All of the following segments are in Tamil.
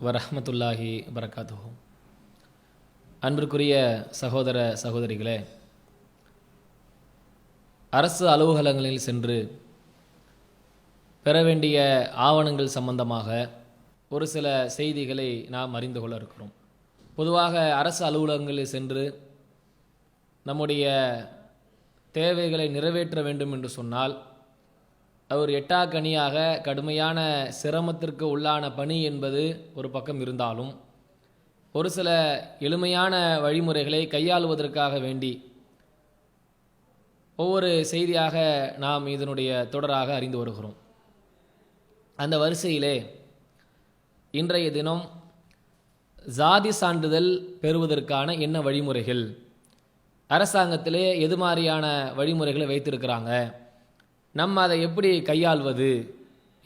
வரஹமத்துல்லாஹி வரகாத்துஹோ அன்பிற்குரிய சகோதர சகோதரிகளே அரசு அலுவலகங்களில் சென்று பெற வேண்டிய ஆவணங்கள் சம்பந்தமாக ஒரு சில செய்திகளை நாம் அறிந்து கொள்ள இருக்கிறோம். பொதுவாக அரசு அலுவலகங்களில் சென்று நம்முடைய தேவைகளை நிறைவேற்ற வேண்டும் என்று சொன்னால் அவர் எட்டாக்கனியாக கடுமையான சிரமத்திற்கு உள்ளான பணி என்பது ஒரு பக்கம் இருந்தாலும் ஒரு சில எளிமையான வழிமுறைகளை கையாளுவதற்காக வேண்டி ஒவ்வொரு செய்தியாக நாம் இதனுடைய தொடராக அறிந்து வருகிறோம். அந்த வரிசையிலே இன்றைய தினம் ஜாதி சான்றிதழ் பெறுவதற்கான என்ன வழிமுறைகள்? அரசாங்கத்திலே எது மாதிரியான வழிமுறைகளை வைத்திருக்கிறாங்க? நம்ம அதை எப்படி கையாள்வது?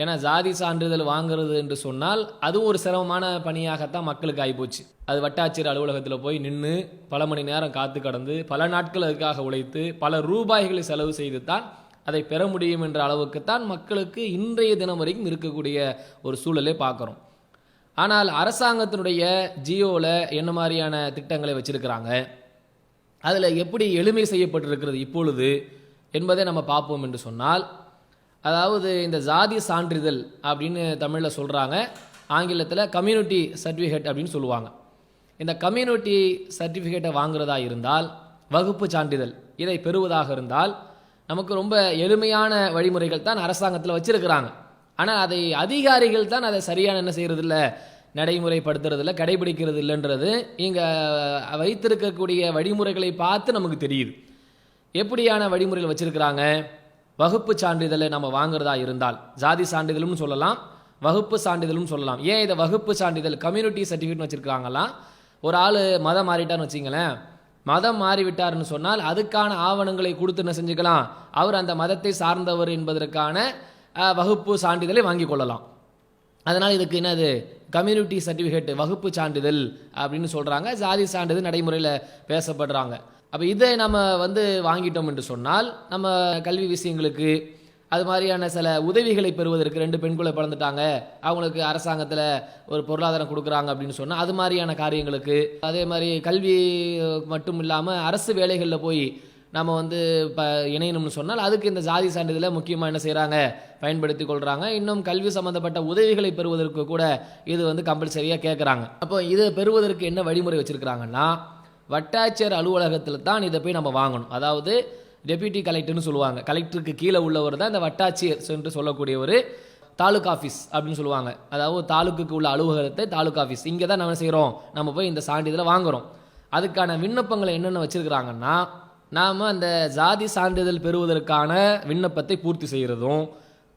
ஏன்னா ஜாதி சான்றிதழ் வாங்குறது என்று சொன்னால் அதுவும் ஒரு சிரமமான பணியாகத்தான் மக்களுக்கு ஆகிப்போச்சு. அது வட்டாட்சியர் அலுவலகத்தில் போய் நின்று பல மணி நேரம் காத்து கடந்து பல நாட்கள் அதுக்காக உழைத்து பல ரூபாய்களை செலவு செய்து தான் அதை பெற முடியும் என்ற அளவுக்குத்தான் மக்களுக்கு இன்றைய தினம் வரைக்கும் இருக்கக்கூடிய ஒரு சூழலை பார்க்குறோம். ஆனால் அரசாங்கத்தினுடைய ஜியோவில் என்ன மாதிரியான திட்டங்களை வச்சுருக்கிறாங்க? அதில் எப்படி எளிமை செய்யப்பட்டிருக்கிறது இப்பொழுது? என்பதை நம்ம பார்ப்போம் என்று சொன்னால் அதாவது இந்த ஜாதி சான்றிதழ் அப்படின்னு தமிழில் சொல்கிறாங்க ஆங்கிலத்தில் கம்யூனிட்டி சர்டிஃபிகேட் அப்படின்னு சொல்லுவாங்க. இந்த கம்யூனிட்டி சர்டிஃபிகேட்டை வாங்குறதா இருந்தால் வகுப்பு சான்றிதழ் இதை பெறுவதாக இருந்தால் நமக்கு ரொம்ப எளிமையான வழிமுறைகள் தான் அரசாங்கத்தில் வச்சுருக்கிறாங்க. ஆனால் அதை அதிகாரிகள் தான் அதை சரியான என்ன செய்கிறதில்ல நடைமுறைப்படுத்துறதில்ல கடைபிடிக்கிறது இல்லைன்றது இங்கே வைத்திருக்கக்கூடிய வழிமுறைகளை பார்த்து நமக்கு தெரியுது. எப்படியான வழிமுறையில் வச்சிருக்கிறாங்க? வகுப்பு சான்றிதழை நம்ம வாங்குறதா இருந்தால் ஜாதி சான்றிதழும் சொல்லலாம் வகுப்பு சான்றிதழும் சொல்லலாம். ஏன் இதை வகுப்பு சான்றிதழ் கம்யூனிட்டி சர்டிஃபிகேட்னு வச்சுருக்காங்களாம் ஒரு ஆள் மதம் மாறிட்டான்னு வச்சிங்களேன். மதம் மாறிவிட்டார்னு சொன்னால் அதுக்கான ஆவணங்களை கொடுத்து என்ன செஞ்சுக்கலாம்? அவர் அந்த மதத்தை சார்ந்தவர் என்பதற்கான வகுப்பு சான்றிதழை வாங்கி கொள்ளலாம். அதனால் இதுக்கு என்னது? கம்யூனிட்டி சர்டிஃபிகேட் வகுப்பு சான்றிதழ் அப்படின்னு சொல்கிறாங்க ஜாதி சான்றிதழ் நடைமுறையில் பேசப்படுறாங்க. அப்போ இதை நம்ம வந்து வாங்கிட்டோம் என்று சொன்னால் நம்ம கல்வி விஷயங்களுக்கு அது மாதிரியான சில உதவிகளை பெறுவதற்கு ரெண்டு பெண்களை பிறந்துட்டாங்க அவங்களுக்கு அரசாங்கத்தில் ஒரு பொருளாதாரம் கொடுக்குறாங்க அப்படின்னு சொன்னால் அது மாதிரியான காரியங்களுக்கு அதே மாதிரி கல்வி மட்டும் இல்லாமல் அரசு வேலைகளில் போய் நம்ம வந்து இப்போ இணையணும்னு சொன்னால் அதுக்கு இந்த ஜாதி சான்றிதழை முக்கியமாக என்ன செய்கிறாங்க பயன்படுத்தி கொள்கிறாங்க இன்னும் கல்வி சம்மந்தப்பட்ட உதவிகளை பெறுவதற்கு கூட இது வந்து கம்பல்சரியாக கேட்குறாங்க அப்போ இதை பெறுவதற்கு என்ன வழிமுறை வச்சுருக்கிறாங்கன்னா வட்டாட்சியர் அலுவலகத்தில் தான் இதை போய் நம்ம வாங்கணும். அதாவது டெப்யூட்டி கலெக்டர்னு சொல்லுவாங்க. கலெக்டருக்கு கீழே உள்ளவர் தான் இந்த வட்டாட்சியர் என்று சொல்லக்கூடிய ஒரு தாலுக் ஆஃபீஸ் அப்படின்னு சொல்லுவாங்க. அதாவது தாலுக்குக்கு உள்ள அலுவலகத்தை தாலுக் ஆஃபீஸ் இங்கே தான் நம்ம செய்கிறோம் நம்ம போய் இந்த சான்றிதழை வாங்குறோம். அதுக்கான விண்ணப்பங்களை என்னென்ன வச்சுருக்கிறாங்கன்னா நாம் அந்த ஜாதி சான்றிதழ் பெறுவதற்கான விண்ணப்பத்தை பூர்த்தி செய்கிறதும்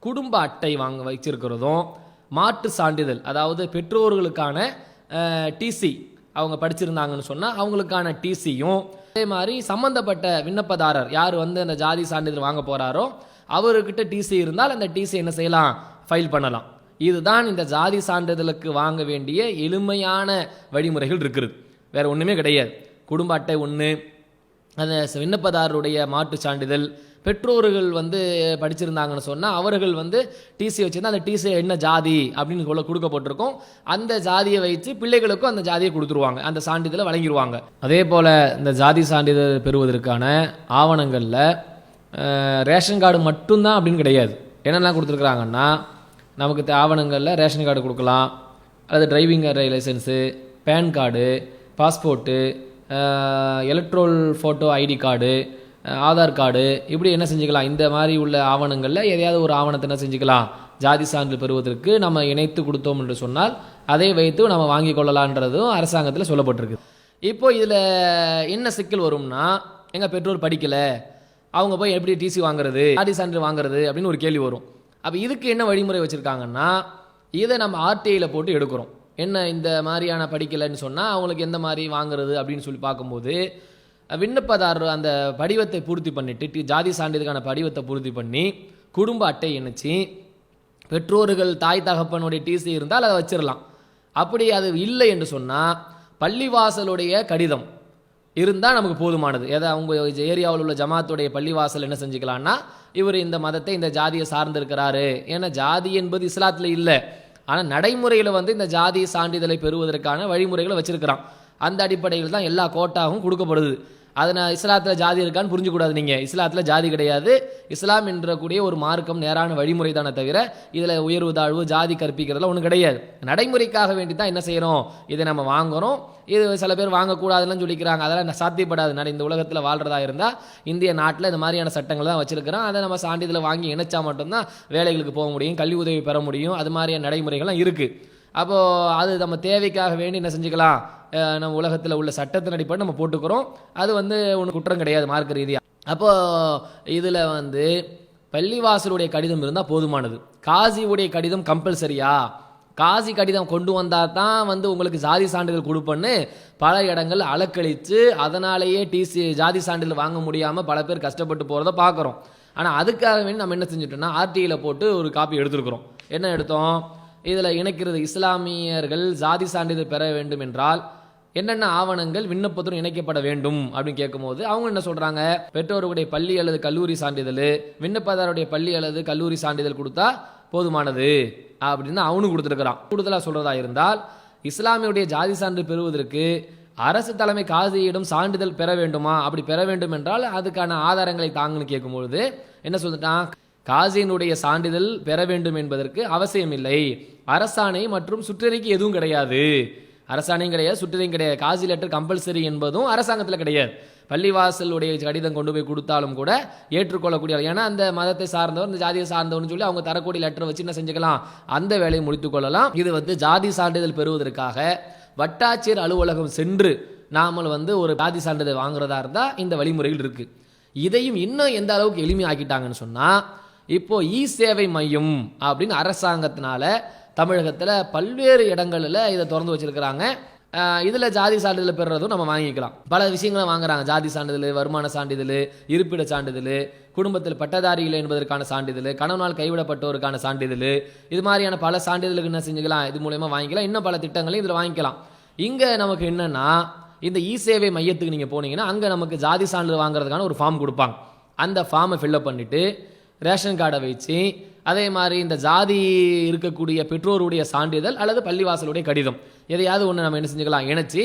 குடும்ப அட்டை வாங்க வச்சிருக்கிறதும் மாற்று சான்றிதழ் அதாவது பெற்றோர்களுக்கான டிசி அவங்க படிச்சிருந்தாங்கன்னு சொன்னால் அவங்களுக்கான டிசியும். அதே மாதிரி சம்மந்தப்பட்ட விண்ணப்பதாரர் யார் வந்து அந்த ஜாதி சான்றிதழ் வாங்க போகிறாரோ அவர்கிட்ட டிசி இருந்தால் அந்த டிசி என்ன செய்யலாம்? ஃபைல் பண்ணலாம். இதுதான் இந்த ஜாதி சான்றிதழுக்கு வாங்க வேண்டிய எளிமையான வழிமுறைகள் இருக்குது. வேற ஒன்றுமே கிடையாது. குடும்ப அட்டை ஒன்று அந்த விண்ணப்பதாரருடைய மாற்று சான்றிதழ் பெற்றோர்கள் வந்து படிச்சிருந்தாங்கன்னு சொன்னால் அவர்கள் வந்து டிசி வச்சுருந்தா அந்த டிசி என்ன ஜாதி அப்படின்னு சொல்ல கொடுக்கப்பட்டிருக்கும். அந்த ஜாதியை வைத்து பிள்ளைகளுக்கும் அந்த ஜாதியை கொடுத்துருவாங்க. அந்த சான்றிதழை வழங்கிடுவாங்க அதே போல் இந்த ஜாதி சான்றிதழ் பெறுவதற்கான ஆவணங்களில் ரேஷன் கார்டு மட்டும்தான் அப்படின்னு கிடையாது. என்னெல்லாம் கொடுத்துருக்குறாங்கன்னா நமக்கு ஆவணங்களில் ரேஷன் கார்டு கொடுக்கலாம். அல்லது driving licence PAN card passport electoral photo ID card Aadhaar card இப்படி என்ன செஞ்சுக்கலாம்? இந்த மாதிரி உள்ள ஆவணங்களில் எதையாவது ஒரு ஆவணத்தை என்ன செஞ்சுக்கலாம்? ஜாதி சான்று பெறுவதற்கு நம்ம இணைத்து கொடுத்தோம் என்று சொன்னால் அதை வைத்து நம்ம வாங்கி கொள்ளலான்றதும் அரசாங்கத்தில் சொல்லப்பட்டிருக்கு. இப்போ இதில் என்ன சிக்கல் வரும்னா எங்கள் பெற்றோர் படிக்கலை அவங்க போய் எப்படி டிசி வாங்குறது ஜாதி சான்று வாங்குறது அப்படின்னு ஒரு கேள்வி வரும். அப்போ இதுக்கு என்ன வழிமுறை வச்சுருக்காங்கன்னா இதை நம்ம ஆர்டிஐயில் போட்டு எடுக்கிறோம். என்ன இந்த மாதிரியான படிக்கலைன்னு சொன்னால் அவங்களுக்கு எந்த மாதிரி வாங்குறது அப்படின்னு சொல்லி பார்க்கும்போது விண்ணப்பதாரர் அந்த படிவத்தை பூர்த்தி பண்ணிட்டு டி- ஜாதி சான்றிதழுக்கான படிவத்தை பூர்த்தி பண்ணி குடும்ப அட்டை இணைச்சி பெற்றோர்கள் தாய் தகப்பனுடைய டிசி இருந்தால் அதை வச்சிடலாம் அப்படி அது இல்லை என்று சொன்னால் பள்ளிவாசலுடைய கடிதம் இருந்தால் நமக்கு போதுமானது. எதை அவங்க ஏரியாவில் உள்ள ஜமாத்துடைய பள்ளிவாசல் என்ன செஞ்சுக்கலான்னா இவர் இந்த மதத்தை இந்த ஜாதியை சார்ந்திருக்கிறாரு. ஏன்னா ஜாதி என்பது இஸ்லாத்தில் இல்லை. ஆனால் நடைமுறையில் வந்து இந்த ஜாதி சான்றிதழை பெறுவதற்கான வழிமுறைகளை வச்சிருக்கிறான். அந்த அடிப்படையில் தான் எல்லா கோட்டாவும் கொடுக்கப்படுது. அதை நான் இஸ்லாத்தில் ஜாதி இருக்கான்னு புரிஞ்சுக்கூடாது நீங்கள் இஸ்லாத்தில் ஜாதி கிடையாது. இஸ்லாம் என்ற கூடிய ஒரு மார்க்கம் நேரான வழிமுறை தானே தவிர இதில் உயர்வு தாழ்வு ஜாதி கற்பிக்கிறதுலாம் ஒன்றும் கிடையாது. நடைமுறைக்காக வேண்டி தான் என்ன செய்கிறோம் இதை நம்ம வாங்குறோம். இது சில பேர் வாங்கக்கூடாதுன்னு சொல்லிக்கிறாங்க. அதெல்லாம் சாத்தியப்படாது. நான் இந்த உலகத்தில் வாழ்கிறதா இருந்தால் இந்திய நாட்டில் இந்த மாதிரியான சட்டங்கள் தான் வச்சுருக்கிறோம். அதை நம்ம சான்றிதழை வாங்கி இணைச்சா மட்டும்தான் வேலைகளுக்கு போக முடியும் கல்வி உதவி பெற முடியும். அது மாதிரியான நடைமுறைகள்லாம் இருக்குது அப்போது அது நம்ம தேவைக்காக வேண்டி என்ன செஞ்சுக்கலாம்? நம்ம உலகத்தில் உள்ள சட்டத்தின் அடிப்படை நம்ம போட்டுக்கிறோம். அது வந்து ஒன்று குற்றம் கிடையாது மார்க்க ரீதியாக அப்போது இதில் வந்து பள்ளிவாசலுடைய கடிதம் இருந்தால் போதுமானது. காசியுடைய கடிதம் கம்பல்சரியா காசி கடிதம் கொண்டு வந்தால் தான் வந்து உங்களுக்கு ஜாதி சான்றிதழ் கொடுப்பேன்னு பல இடங்கள் அலக்கழித்து அதனாலேயே டிசி ஜாதி சான்றிதழ் வாங்க முடியாமல் பல பேர் கஷ்டப்பட்டு போகிறத பார்க்குறோம் ஆனால் அதுக்காக வேண்டி நம்ம என்ன செஞ்சுட்டோம்னா ஆர்டிஐயில் போட்டு ஒரு காப்பி எடுத்துருக்குறோம். என்ன எடுத்தோம்? இதில் இணைக்கிறது இஸ்லாமியர்கள் ஜாதி சான்றிதழ் பெற வேண்டும் என்றால் என்னென்ன ஆவணங்கள் விண்ணப்பத்துடன் இணைக்கப்பட வேண்டும் அப்படின்னு கேட்கும்போது அவங்க என்ன சொல்கிறாங்க பெற்றோருடைய பள்ளி அல்லது கல்லூரி சான்றிதழ் விண்ணப்பதாருடைய பள்ளி அல்லது கல்லூரி சான்றிதழ் கொடுத்தா போதுமானது அப்படின்னு அவனு கொடுத்துருக்கிறான். கூடுதலாக சொல்கிறதா இருந்தால் இஸ்லாமியுடைய ஜாதி சான்று பெறுவதற்கு அரசு தலைமை காதியிடம் சான்றிதழ் பெற வேண்டுமா? அப்படி பெற வேண்டும் என்றால் அதுக்கான ஆதாரங்களை தாங்கன்னு கேட்கும்பொழுது என்ன சொல்லிட்டான்? காசியினுடைய சான்றிதழ் பெற வேண்டும் என்பதற்கு அவசியமில்லை. அரசாணை மற்றும் சுற்றறிக்கை எதுவும் கிடையாது. அரசாணையும் கிடையாது சுற்றறியும் கிடையாது. காசி லெட்டர் கம்பல்சரி என்பதும் அரசாங்கத்தில் கிடையாது. பள்ளிவாசலுடைய கடிதம் கொண்டு போய் கொடுத்தாலும் கூட ஏற்றுக்கொள்ளக்கூடிய ஏன்னா அந்த மதத்தை சார்ந்தவர் இந்த ஜாதியை சார்ந்தவர்னு சொல்லி அவங்க தரக்கூடிய லெட்டரை வச்சு என்ன செஞ்சுக்கலாம்? அந்த வேலையை முடித்துக் கொள்ளலாம். இது வந்து ஜாதி சான்றிதழ் பெறுவதற்காக வட்டாட்சியர் அலுவலகம் சென்று நாமல் வந்து ஒரு ஜாதி சான்றிதழ் வாங்குறதா இருந்தால் இந்த வழிமுறையில் இருக்கு. இதையும் இன்னும் எந்த அளவுக்கு எளிமையாக்கிட்டாங்கன்னு சொன்னால் இப்போது இ சேவை மையம் அப்படின்னு அரசாங்கத்தினால தமிழகத்தில் பல்வேறு இடங்களில் இதை திறந்து வச்சிருக்கிறாங்க. இதில் ஜாதி சான்றிதழ் பெறுறதும் நம்ம வாங்கிக்கலாம். பல விஷயங்களை வாங்குறாங்க. ஜாதி சான்றிதழ் வருமான சான்றிதழ் இருப்பிட சான்றிதழ் குடும்பத்தில் பட்டதாரி இல்லை என்பதற்கான சான்றிதழ் கணவனால் கைவிடப்பட்டோருக்கான சான்றிதழ் இது மாதிரியான பல சான்றிதழுக்கு என்ன செஞ்சுக்கலாம்? இது மூலயமா வாங்கிக்கலாம். இன்னும் பல திட்டங்களையும் இதில் வாங்கிக்கலாம். இங்கே நமக்கு என்னென்னா இந்த இ சேவை மையத்துக்கு நீங்கள் போனீங்கன்னா அங்கே நமக்கு ஜாதி சான்றிதழ் வாங்குறதுக்கான ஒரு ஃபார்ம் கொடுப்பாங்க. அந்த ஃபார்மை ஃபில்அப் பண்ணிவிட்டு ரேஷன் கார்டை வச்சு அதே மாதிரி இந்த ஜாதி இருக்கக்கூடிய பெற்றோருடைய சான்றிதழ் அல்லது பள்ளிவாசலுடைய கடிதம். எதையாவது ஒன்று நம்ம என்ன செஞ்சுக்கலாம்? இணைச்சி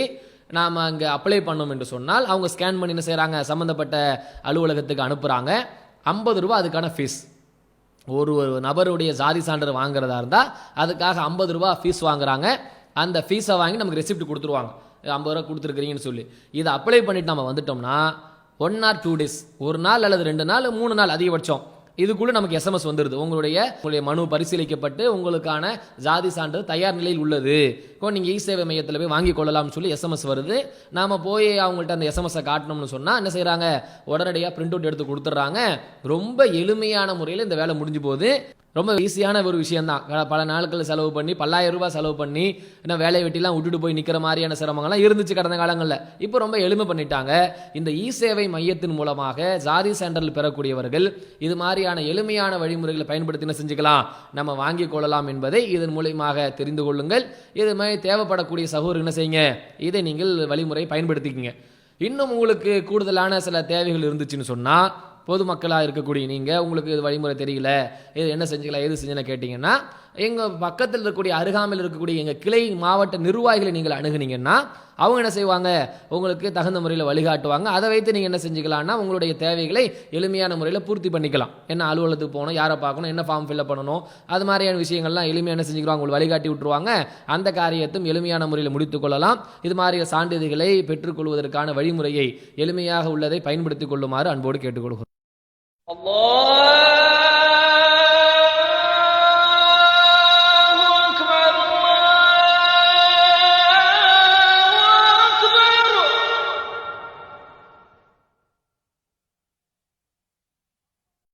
நாம் அங்கே அப்ளை பண்ணோம் என்று சொன்னால் அவங்க ஸ்கேன் பண்ணி என்ன செய்கிறாங்க சம்மந்தப்பட்ட அலுவலகத்துக்கு அனுப்புகிறாங்க ஐம்பது ரூபா அதுக்கான ஃபீஸ் ஒரு ஒரு நபருடைய ஜாதி சான்றிதழ் வாங்குறதா இருந்தால் அதுக்காக ஐம்பது ரூபா ஃபீஸ் வாங்குறாங்க. அந்த ஃபீஸை வாங்கி நமக்கு ரெசிப்ட் கொடுத்துருவாங்க. ஐம்பது ரூபா கொடுத்துருக்குறீங்கன்னு சொல்லி. இதை அப்ளை பண்ணிட்டு நம்ம வந்துட்டோம்னா ஒன் ஆர் டூ டேஸ் ஒரு நாள் அல்லது ரெண்டு நாள் மூணு நாள் அதிகபட்சம். இதுக்குள்ள நமக்கு எஸ்எம்எஸ் வந்துடுது உங்களுடைய உங்களுடைய மனு பரிசீலிக்கப்பட்டு உங்களுக்கான ஜாதி சான்று தயார் நிலையில் உள்ளது. இப்போ நீங்கள் இ சேவை மையத்தில் போய் வாங்கி கொள்ளலாம்னு சொல்லி எஸ்எம்எஸ் வருது. நாம் போய் அவங்கள்ட்ட அந்த எஸ்எம்எஸை காட்டணும்னு சொன்னால் என்ன செய்கிறாங்க உடனடியாக பிரிண்ட் அவுட் எடுத்து கொடுத்துட்றாங்க ரொம்ப எளிமையான முறையில் இந்த வேலை முடிஞ்சு போகுது. ரொம்ப ஈஸியான ஒரு விஷயம்தான். பல நாட்கள் செலவு பண்ணி பல்லாயிரம் ரூபாய் செலவு பண்ணி இன்னும் வேலையை வெட்டிலாம் விட்டுட்டு போய் நிற்கிற மாதிரியான சிரமங்கள்லாம் இருந்துச்சு கடந்த காலங்களில். இப்போ ரொம்ப எளிமை பண்ணிட்டாங்க. இந்த இ சேவை மையத்தின் மூலமாக ஜாதி சென்டரில் பெறக்கூடியவர்கள் இது மாதிரியான எளிமையான வழிமுறைகளை பயன்படுத்தின செஞ்சுக்கலாம்? நம்ம வாங்கி கொள்ளலாம் என்பதை இதன் மூலியமாக தெரிந்து கொள்ளுங்கள். இது மாதிரி தேவைப்படக்கூடிய சகோதரர் என்ன செய்யுங்க? இதை நீங்கள் வழிமுறை பயன்படுத்திக்கிங்க. இன்னும் உங்களுக்கு கூடுதலான சில தேவைகள் இருந்துச்சுன்னு சொன்னால் பொதுமக்களாக இருக்கக்கூடிய நீங்கள் உங்களுக்கு இது வழிமுறை தெரியல இது என்ன செஞ்சுக்கலாம் எது செஞ்சுன்னு கேட்டிங்கன்னா எங்கள் பக்கத்தில் இருக்கக்கூடிய அருகாமையில் இருக்கக்கூடிய எங்கள் கிளை மாவட்ட நிர்வாகிகளை நீங்கள் அணுகுனீங்கன்னா அவங்க என்ன செய்வாங்க? உங்களுக்கு தகுந்த முறையில் வழிகாட்டுவாங்க. அதை வைத்து நீங்கள் என்ன செஞ்சுக்கலாம்னா உங்களுடைய தேவைகளை எளிமையான முறையில் பூர்த்தி பண்ணிக்கலாம். என்ன அலுவலகத்துக்கு போகணும் யாரை பார்க்கணும் என்ன ஃபார்ம் ஃபில்அப் பண்ணணும் அது மாதிரியான விஷயங்கள்லாம் எளிமையாக என்ன செஞ்சுக்கலாம் உங்களுக்கு வழிகாட்டி விட்டுருவாங்க. அந்த காரியத்தும் எளிமையான முறையில் முடித்துக்கொள்ளலாம் இது மாதிரி சான்றிதழ்களை பெற்றுக்கொள்வதற்கான வழிமுறையை எளிமையாக உள்ளதை பயன்படுத்திக் கொள்ளுமாறு அன்போடு கேட்டுக்கொள்கிறோம். Allah